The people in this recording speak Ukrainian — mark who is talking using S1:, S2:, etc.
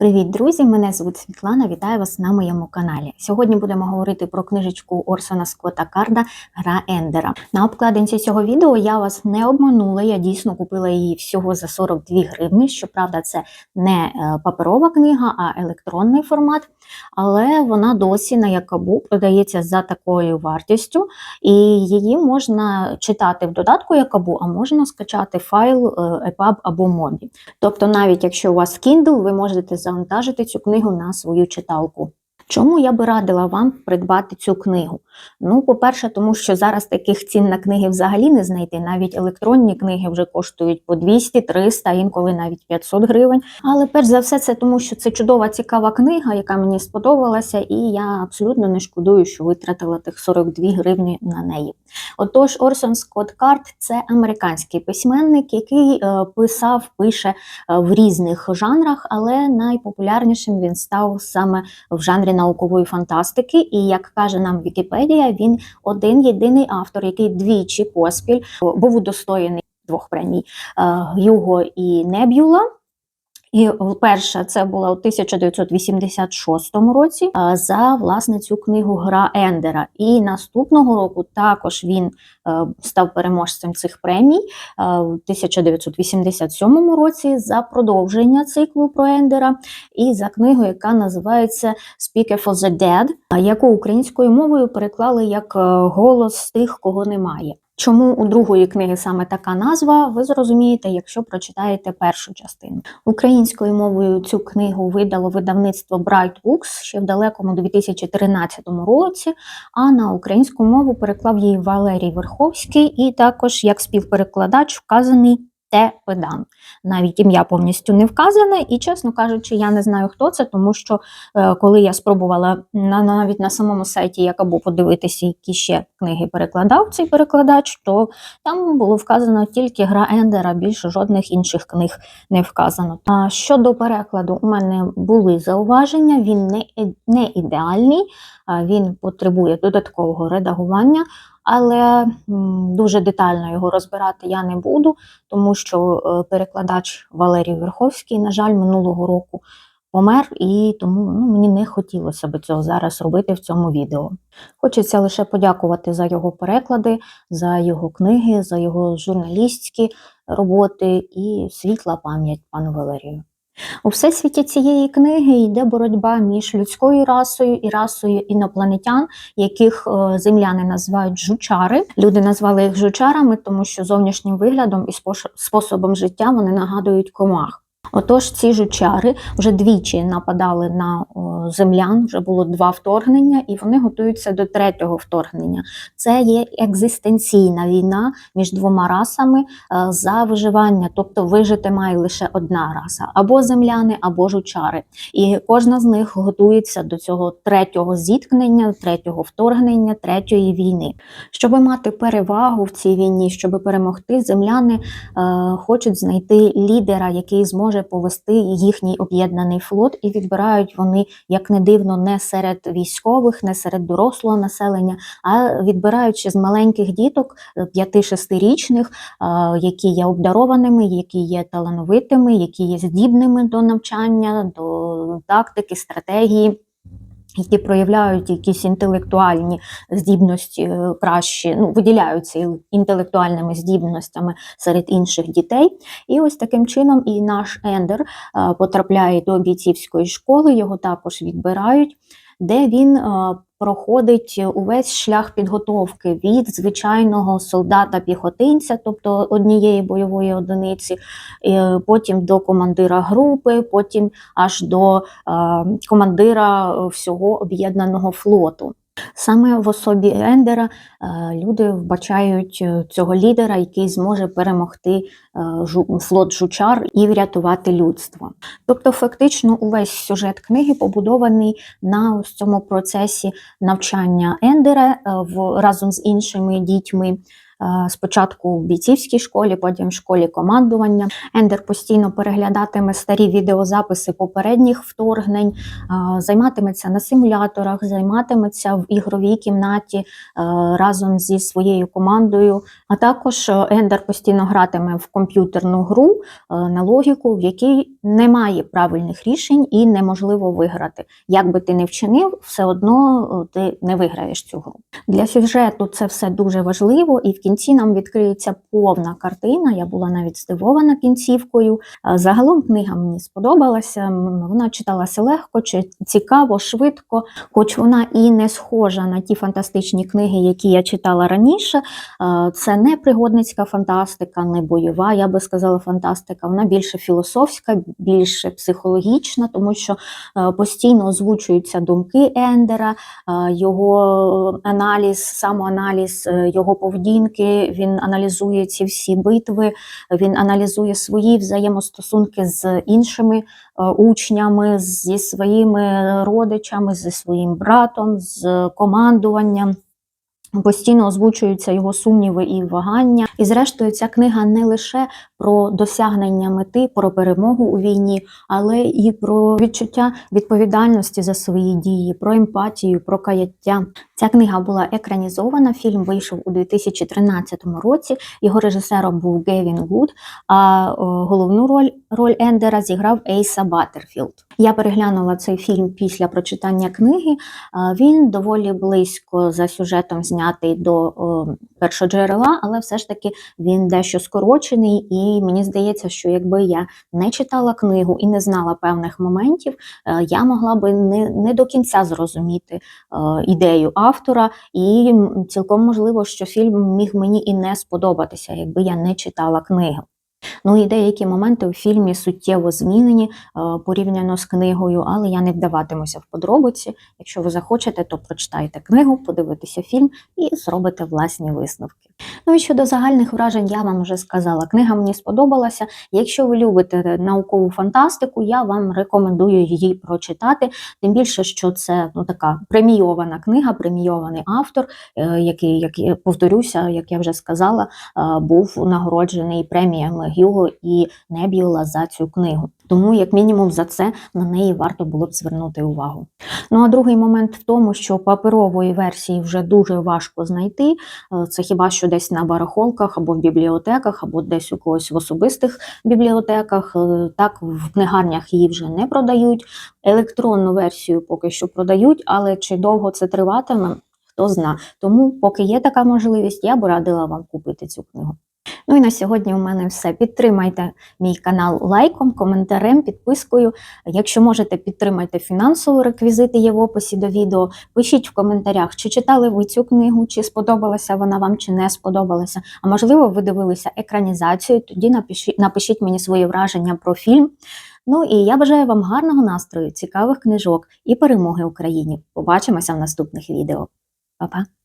S1: Привіт, друзі! Мене звуть Світлана. Вітаю вас на моєму каналі. Сьогодні будемо говорити про книжечку Орсона Скотта Карда Гра Ендера. На обкладинці цього відео я вас не обманула. Я дійсно купила її всього за 42 гривні. Щоправда, це не е, паперова книга, а електронний формат. Але вона досі на Якабу продається за такою вартістю, і її можна читати в додатку Якабу, а можна скачати файл е, EPUB або Mobi. Тобто, навіть якщо у вас Kindle, ви можете завантажити цю книгу на свою читалку. Чому я би радила вам придбати цю книгу? Ну, по-перше, тому що зараз таких цін на книги взагалі не знайти. Навіть електронні книги вже коштують по 200, 300, інколи навіть 500 гривень. Але перш за все, це тому, що це чудова, цікава книга, яка мені сподобалася, і я абсолютно не шкодую, що витратила тих 42 гривні на неї. Отож, Орсон Скотт Карт це американський письменник, який е, писав, пише е, в різних жанрах, але найпопулярнішим він став саме в жанрі наукової фантастики. І як каже нам Вікіпедія, він один єдиний автор, який двічі поспіль був удостоєний двох премій Юго Гюго і Небюла. І перша це була у 1986 році е, за власне цю книгу Гра Ендера. І наступного року також він е, став переможцем цих премій е, у 1987 році за продовження циклу про Ендера і за книгу, яка називається Speaker for the Dead, яку українською мовою переклали як голос тих, кого немає. Чому у другої книги саме така назва, ви зрозумієте, якщо прочитаєте першу частину. Українською мовою цю книгу видало видавництво Bright Books ще в далекому 2013 році, а на українську мову переклав її Валерій Верховський і також як співперекладач вказаний Т. Педан. Навіть ім'я повністю не вказане, і, чесно кажучи, я не знаю, хто це, тому що е, коли я спробувала на, навіть на самому сайті Якабу подивитися, які ще книги перекладав цей перекладач, то там було вказано тільки гра Ендера, більше жодних інших книг не вказано. А щодо перекладу, у мене були зауваження, він не, не ідеальний, він потребує додаткового редагування. Але дуже детально його розбирати я не буду, тому що е, перекладач Валерій Верховський, на жаль, минулого року помер, і тому ну, мені не хотілося б цього зараз робити в цьому відео. Хочеться лише подякувати за його переклади, за його книги, за його журналістські роботи і світла пам'ять пану Валерію. У всесвіті цієї книги йде боротьба між людською расою і расою інопланетян, яких е, земляни називають жучари. Люди назвали їх жучарами, тому що зовнішнім виглядом і способом життя вони нагадують комах. Отож, ці жучари вже двічі нападали на землян, вже було два вторгнення, і вони готуються до третього вторгнення. Це є екзистенційна війна між двома расами е, за виживання, тобто вижити має лише одна раса або земляни, або жучари. І кожна з них готується до цього третього зіткнення, третього вторгнення, третьої війни. Щоб мати перевагу в цій війні, щоб перемогти, земляни е, хочуть знайти лідера, який зможе повести їхній об'єднаний флот, і відбирають вони, як не дивно, не серед військових, не серед дорослого населення, а відбираючи з маленьких діток 5-6-річних, які є обдарованими, які є талановитими, які є здібними до навчання, до тактики, стратегії які проявляють якісь інтелектуальні здібності краще, ну, виділяються інтелектуальними здібностями серед інших дітей. І ось таким чином і наш Ендер е, потрапляє до бійцівської школи, його також відбирають, де він е, проходить увесь шлях підготовки від звичайного солдата-піхотинця, тобто однієї бойової одиниці, потім до командира групи, потім аж до е, командира всього об'єднаного флоту. Саме в особі Ендера е, люди вбачають е, цього лідера, який зможе перемогти е, флот жучар і врятувати людство. Тобто, фактично, увесь сюжет книги побудований на цьому процесі навчання Ендера разом з іншими дітьми. Е, спочатку в бійцівській школі, потім в школі командування. Ендер постійно переглядатиме старі відеозаписи попередніх вторгнень, е, займатиметься на симуляторах, займатиметься в ігровій кімнаті е, разом зі своєю командою. А також Ендер постійно гратиме в комп'ютерну гру на логіку, в якій немає правильних рішень і неможливо виграти. Як би ти не вчинив, все одно ти не виграєш цю гру. Для сюжету це все дуже важливо, і в кінці нам відкриється повна картина. Я була навіть здивована кінцівкою. Е, Загалом книга мені сподобалася. Вона читалася легко, цікаво, швидко, хоч вона і не схожа на ті фантастичні книги, які я читала раніше. Е, Це не пригодницька фантастика, не бойова, я би сказала, фантастика. Вона більше філософська, більше психологічна, тому що е, постійно озвучуються думки Ендера, його аналіз, самоаналіз його поведінки. Він аналізує ці всі битви, він аналізує свої взаємостосунки з іншими е, учнями, зі своїми родичами, зі своїм братом, з командуванням. Постійно озвучуються його сумніви і вагання. І зрештою, ця книга не лише про досягнення мети, про перемогу у війні, але і про відчуття відповідальності за свої дії, про емпатію, про каяття. Ця книга була екранізована. Фільм вийшов у 2013 році. Його режисером був Гевін Гуд. А головну роль роль Ендера зіграв Ейса Баттерфілд. Я переглянула цей фільм після прочитання книги. Він доволі близько за сюжетом знятий до першоджерела, але все ж таки він дещо скорочений, і мені здається, що якби я не читала книгу і не знала певних моментів, е, я могла би не, не до кінця зрозуміти е, ідею автора, і цілком можливо, що фільм міг мені і не сподобатися, якби я не читала книгу. Ну і деякі моменти у фільмі суттєво змінені е, порівняно з книгою, але я не вдаватимуся в подробиці. Якщо ви захочете, то прочитайте книгу, подивитеся фільм і зробите власні висновки. Ну і щодо загальних вражень, я вам вже сказала. Книга мені сподобалася. Якщо ви любите наукову фантастику, я вам рекомендую її прочитати. Тим більше, що це ну така премійована книга, премійований автор, е, який, як я повторюся, як я вже сказала, е, був нагороджений преміями Гюго і Небіула за цю книгу. Тому, як мінімум, за це на неї варто було б звернути увагу. Ну а другий момент в тому, що паперової версії вже дуже важко знайти. Е, Це хіба що десь на барахолках або в бібліотеках, або десь у когось в особистих бібліотеках. Е, Так, в книгарнях її вже не продають. Електронну версію поки що продають, але чи довго це триватиме, хто зна. Тому, поки є така можливість, я б радила вам купити цю книгу. Ну і на сьогодні у мене все. Підтримайте мій канал лайком, коментарем, підпискою. Якщо можете, підтримайте фінансово, реквізити є в описі до відео. Пишіть в коментарях, чи читали ви цю книгу, чи сподобалася вона вам, чи не сподобалася. А можливо, ви дивилися екранізацію. Тоді напишіть, напишіть мені свої враження про фільм. Ну і я бажаю вам гарного настрою, цікавих книжок і перемоги Україні. Побачимося в наступних відео. Па-па!